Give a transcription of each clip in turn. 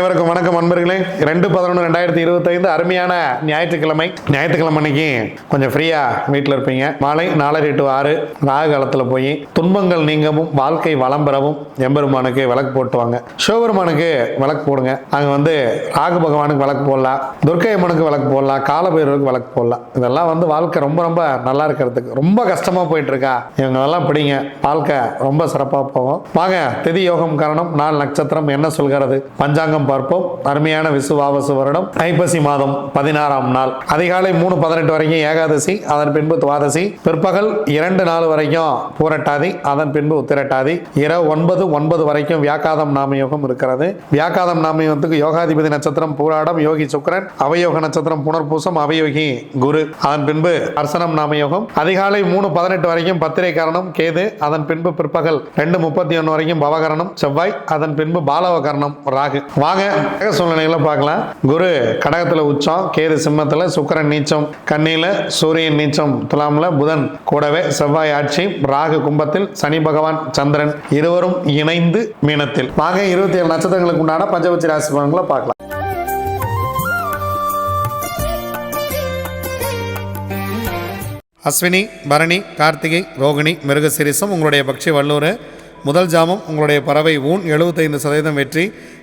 அனைவருக்கும் வணக்கம் நண்பர்களே. ரெண்டு பதினொன்று ரெண்டாயிரத்தி இருபத்தைந்து அருமையான ஞாயிற்றுக்கிழமை. ஞாயிற்றுக்கிழமை அன்னைக்கு கொஞ்சம் ஃப்ரீயா வீட்டில் இருப்பீங்க. மாலை நாலரை டு ஆறு ராகு காலத்தில் போய் துன்பங்கள் நீங்கவும் வாழ்க்கை வளம் பெறவும் எம்பெருமானுக்கு விளக்கு போட்டுவாங்க. சிவபெருமானுக்கு விளக்கு போடுங்க. அங்கே வந்து ராகு பகவானுக்கு விளக்கு போடலாம். துர்க்கை அம்மனுக்கு விளக்கு போடலாம். காலபைரவருக்கு விளக்கு போடலாம். இதெல்லாம் வந்து வாழ்க்கை ரொம்ப ரொம்ப நல்லா இருக்கிறதுக்கு. ரொம்ப கஷ்டமா போயிட்டு இருக்கா இவங்களெல்லாம் பிடிங்க. வாழ்க்கை ரொம்ப சிறப்பாக போகும். வாங்க திதி யோகம் காரணம் நாள் நட்சத்திரம் என்ன சொல்கிறது? பஞ்சாங்கம் பார்ப்போம். அருமையான விசுவாவசு வருடம். ஐப்பசி மாதம் பதினாறாம் நாள். அதிகாலை மூணு பதினெட்டு வரைக்கும் ஏகாதசி அதன் பின்பு துவாதசி. பிற்பகல் இரண்டு நாள் வரைக்கும் பூரட்டாதி அதன் பின்பு உத்திரட்டாதி. இரவு ஒன்பது ஒன்பது வரைக்கும் வியாக்காதம் நாமயோகம் இருக்கிறது. வியாக்காதம் நாமயோகத்துக்கு யோகாதிபதி நட்சத்திரம் பூராடம் யோகி சுக்கரன் அவயோக நட்சத்திரம் புனர்பூசம் அவயோகி குரு. அதன் பின்பு அர்சனம் நாமயோகம். அதிகாலை மூணு பதினெட்டு வரைக்கும் பத்திரை கரணம் கேது. அதன் பின்பு பிற்பகல் ரெண்டு முப்பத்தி ஒன்று வரைக்கும் பவகரணம் செவ்வாய். அதன் பின்பு பாலவகரணம் ராகு. வாங்க. கிரக சூழ்நிலைகளை பார்க்கலாம். குரு கடகத்துல உச்சம் கேது சிம்மத்துல சுக்கரன் நீச்சம் கண்ணில சூரியன் நீச்சம் துலாம்ல புதன் கூடவே செவ்வாய் ஆட்சி ராகு கும்பத்தில் சனி பகவான் சந்திரன் இருவரும் இணைந்து மீனத்தில். வாங்க இருபத்தி ஏழு நட்சத்திரங்களுக்கு உண்டான பஞ்சபட்சி ராசி பலன்களை பார்க்கலாம். அஸ்வினி பரணி கார்த்திகை ரோகிணி மிருகசிரிசம் உங்களுடைய பக்ஷி வல்லூர். முதல் ஜாமம் உங்களுடைய பறவை ஊன் எழுபத்தைந்து சதவீதம் வெற்றி.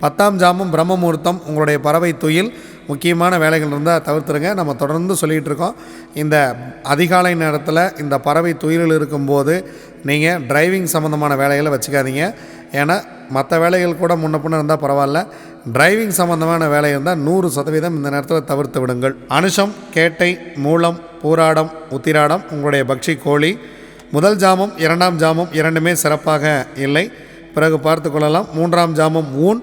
பத்தாம் ஜாமம் பிரம்ம முகூர்த்தம் உங்களுடைய பறவை துயில் முக்கியமான வேலைகள் இருந்தால் தவிர்த்துருங்க. நம்ம தொடர்ந்து சொல்லிகிட்டு இருக்கோம். இந்த அதிகாலை நேரத்தில் இந்த பறவை துயிலில் இருக்கும்போது நீங்கள் டிரைவிங் சம்மந்தமான வேலைகளை வச்சுக்காதீங்க. ஏன்னா மற்ற வேலைகள் கூட முன்ன பின்ன இருந்தால் பரவாயில்ல. டிரைவிங் சம்மந்தமான வேலை இருந்தால் நூறு சதவீதம் இந்த நேரத்தில் தவிர்த்து விடுங்கள். அனுஷம் கேட்டை மூலம் பூராடம் உத்திராடம் உங்களுடைய பக்ஷி கோழி. முதல் ஜாமம் இரண்டாம் ஜாமம் இரண்டுமே சிறப்பாக இல்லை. பிறகு பார்த்து கொள்ளலாம். மூன்றாம் ஜாமம் ஊன்.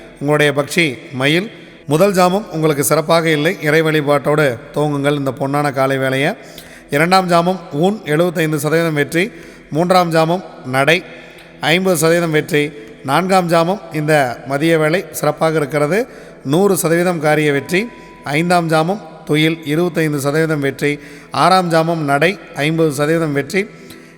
உங்களுடைய பக்ஷி மயில் முதல் ஜாமம் உங்களுக்கு சிறப்பாக இல்லை. இறை வழிபாட்டோடு துவங்குங்கள் இந்த பொன்னான காலை வேலையை இரண்டாம் ஜாமம் ஊன் எழுபத்தைந்து சதவீதம் வெற்றி. மூன்றாம் ஜாமம் நடை ஐம்பது சதவீதம் வெற்றி. நான்காம் ஜாமம் இந்த மதிய வேலை சிறப்பாக இருக்கிறது. நூறு சதவீதம் காரிய வெற்றி. ஐந்தாம் ஜாமம் துயில் இருபத்தைந்து சதவீதம் வெற்றி. ஆறாம் ஜாமம் நடை ஐம்பது சதவீதம் வெற்றி.